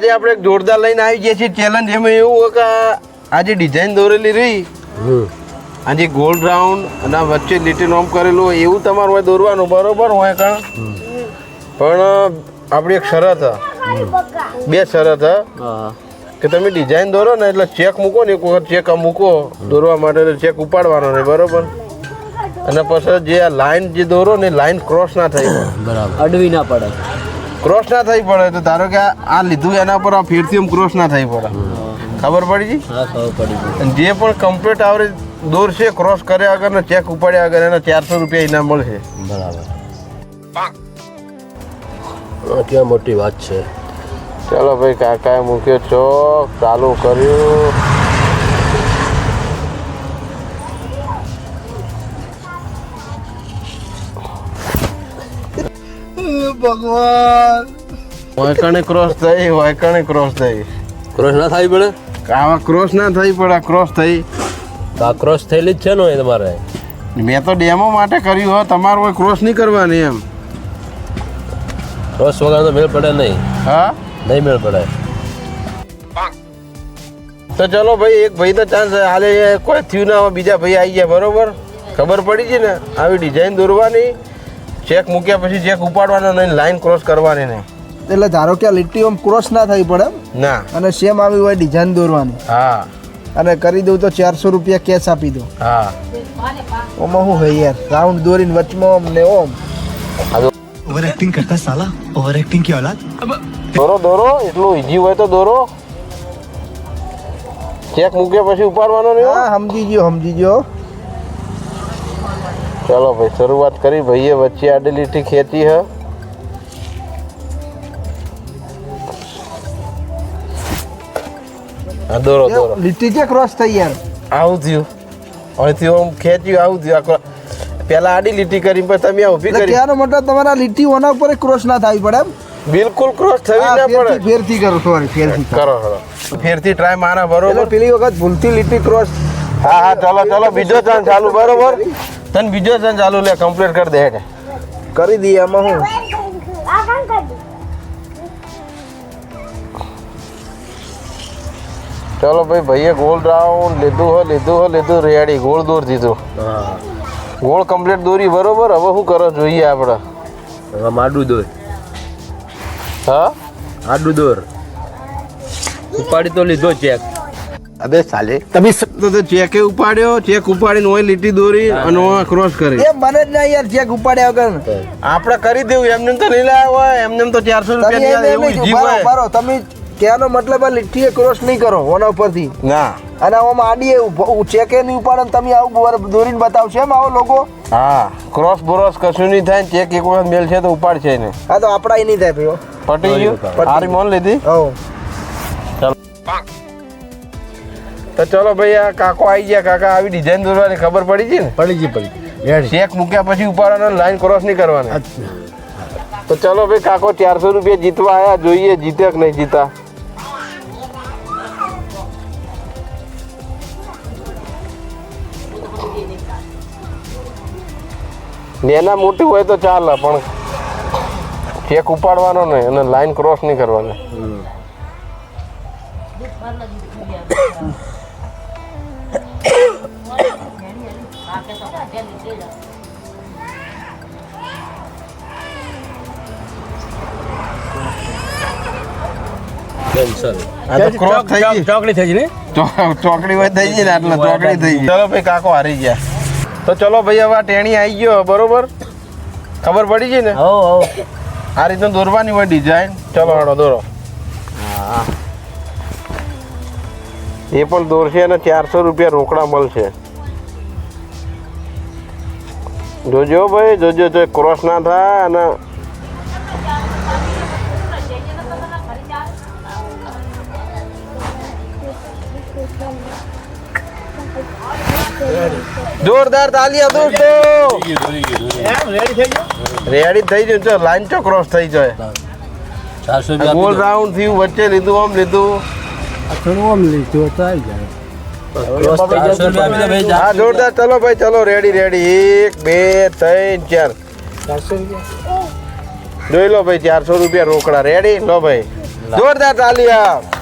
આજે આપણે એક જોરદાર લઈને આવી ગયા છીએ ચેલેન્જ એમાં એવું હોય કે આજે ડિઝાઇન દોરેલી રહી આજે ગોલ્ડ રાઉન્ડ અને વચ્ચે લીટી નોમ કરેલું હોય એવું તમારું હોય દોરવાનું બરોબર હોય કાં? પણ આપણી એક શરત બે શરત હ. હા કે તમે ડિઝાઇન દોરો ને એટલે ચેક મૂકો ને એક વખત ચેક આ મૂકો દોરવા માટે ચેક ઉપાડવાનો નહીં બરોબર? અને પછી જે આ લાઈન જે દોરો ને લાઈન ક્રોસ ના થાય બરાબર. અડવી ના પડે. ક્રોસ ના થઈ પડે તો ધારો કે આ- લીધું એના પર આ ફેરથી આમ ક્રોસ ના થઈ પડે. ખબર પડી જી? હા ખબર પડી ગઈ. અને જે પણ કમ્પ્લીટ આવરે દોર છે ક્રોસ કર્યા આગળ ને ચેક ઉપાડ્યા આગળ એના ચારસો રૂપિયા ઇનામ મળશે. બરાબર. ક્યાં મોટી વાત છે. ચાલો ભાઈ કાકાએ મૂક્યો ચોક ચાલુ કર્યું. ભગવાન. વાયકણે ક્રોસ થઈ વાયકણે ક્રોસ થઈ. ક્રોસ ના થાય પડે આવા ક્રોસ ના થઈ પડે આ ક્રોસ થઈ. તો આ ક્રોસ થયેલી જ છે ને એ તમારે? મેં તો ડેમો માટે કર્યું હોય તમારું કોઈ ક્રોસ નહીં કરવાની એમ. ક્રોસ વગર તો મેળ પડે નહીં. હા? નહીં મેળ પડે. તો ચલો ભાઈ એક ભાઈ તો ચાન્સ હાલે કોઈ થયું ના બીજા ભાઈ આવી ગયા બરોબર? ખબર પડી છે ને? આવી ડિઝાઇન દોરવાની. ચેક મૂક્યા પછી ચેક ઉપાડવાનો નહીં લાઈન ક્રોસ કરવાની નહીં. એટલે ધારો કે આ લીટી આમ ક્રોસ ના થઈ પડે ના. અને સેમ આવી હોય ડિઝાઇન દોરવાની? હા. અને કરી દઉં તો ચારસો રૂપિયા કેશ આપી દો હા. ઓમાં હું હોય યાર? રાઉન્ડ દોરીને વચમાં ઓમ ને ઓમ. ઓવર એક્ટિંગ કરતા સાલા? ઓવર એક્ટિંગ કી ઓલાદ દોરો દોરો એટલું ઈજી હોય તો દોરો. ચેક મૂક્યા પછી ઉપાડવાનો નહીં હા સમજી ગયો સમજી ગયો. ચાલો ભાઈ શરૂઆત કરી. ભાઈએ વચ્ચે આડી લીટી ખેંચી હ. દોરો દોરો. લીટી કે ક્રોસ થઈ યાર? આવું થયું. અહીંથી આમ ખેંચ્યું આવું થયું. ક્રો- આડી લીટી કરી પછી તમે ઊભી કરી. કહેવાનો મતલબ તમારા લીટી ઓના ઉપર ક્રોસ ના થાય પડે એમ? બિલકુલ ક્રોસ થવી ના પડે. ફેરથી કરો સોરી ફેરથી કરો. કરો ફેરથી ટ્રાય મારા બરોબર. પેલી વખત ભૂલથી લીટી ક્રોસ હા હા ચાલો ચાલો બીજો ચાન્સ ચાલુ બરોબર. તને બીજો ચાન્સ ચાલુ લે કમ્પ્લીટ કરી દે હેઠ કરી દઈએ આમાં હું? ચલો ભાઈ ભાઈએ ગોળ રાઉન્ડ લીધું હો લીધું હો લીધું રેડી ગોળ દોર દીધું. હા. ગોળ કમ્પ્લીટ દોરી બરોબર? હવે શું કરો જોઈએ આપણે. હવે માડું દોર. હા? આડું દોર. ઉપાડી તો લીધો ચેક અબે સાલે તમે તો ચેકે ઉપાડ્યો ચેક ઉપાડીને ઓય લીટી દોરી અને ઓય ક્રોસ કરી. એ મને જ ના યાર ચેક ઉપાડ્યા વગર. આપણે કરી દેવું એમને તો નહીં લાવ્યા હોય એમને તો ચારસો તમે રૂપિયા એવું ઈજી હોય. તમે કહેવાનો મતલબ આ લીટીએ ક્રોસ નહીં કરો ઓના ઉપરથી. ના. અને આમાં આડીએ ચેકે નહીં ઉપાડે તમે આવું દોરીને બતાવશો એમ આવો લોકો હા ક્રોસ બોરોસ કશું નહીં થાય ચેક એક વખત મેલ છે તો ઉપાડશે ને હા તો આપણા નહીં થાય ભાઈ પટી ગયું? હારી મોન લીધી? હો તો ચલો ભાઈ આ કાકો આવી ગયા. કાકા આવી ડિઝાઇન દોરવાની ખબર પડી છે ને? પડી ગઈ પડી ચેક મૂક્યા પછી ઉપાડવાનો લાઈન ક્રોસ નહીં કરવાની. તો ચલો ભાઈ કાકો ચારસો રૂપિયા જીતવા આવ્યા જોઈએ જીતે કે નહીં જીતા? નેના મોટી હોય તો ચાલે પણ ચેક ઉપાડવાનો નહીં અને લાઈન ક્રોસ નહીં કરવાની. કેન્સલ આ તો ક્રોસ થઈ ગઈ? ચોકડી થઈ ગઈ ચોકડી હોય થઈ ગઈ ને એટલે ચોકડી થઈ ગઈ. ચલો ભાઈ કાકો હારી ગયા. તો ચલો ભાઈ હવે આ ટેણી આવી ગયો બરોબર? ખબર પડી ગઈ ને? હો હો. આ રીતનું દોરવાની હોય ડિઝાઇન ચલો હાડો દોરો. એ પણ દોરશે અને ચારસો રૂપિયા રોકડા મળશે. જોજો ભાઈ જોજો જો ક્રોસ ના થાય અને જોરદાર તાલી દોસ્તો રેડી થઈ ગયું છે લાઈન ચો ક્રોસ થઈ જાય. ગોલ રાઉન્ડ થયું વચ્ચે લીધું આમ લીધું. હા જોરદાર. ચલો ભાઈ ચલો રેડી રેડી એક બે ત્રણ ચાર. જોઈ લો ભાઈ ચારસો રૂપિયા રોકડા. રેડી લો ભાઈ. જોરદાર તાલી આપ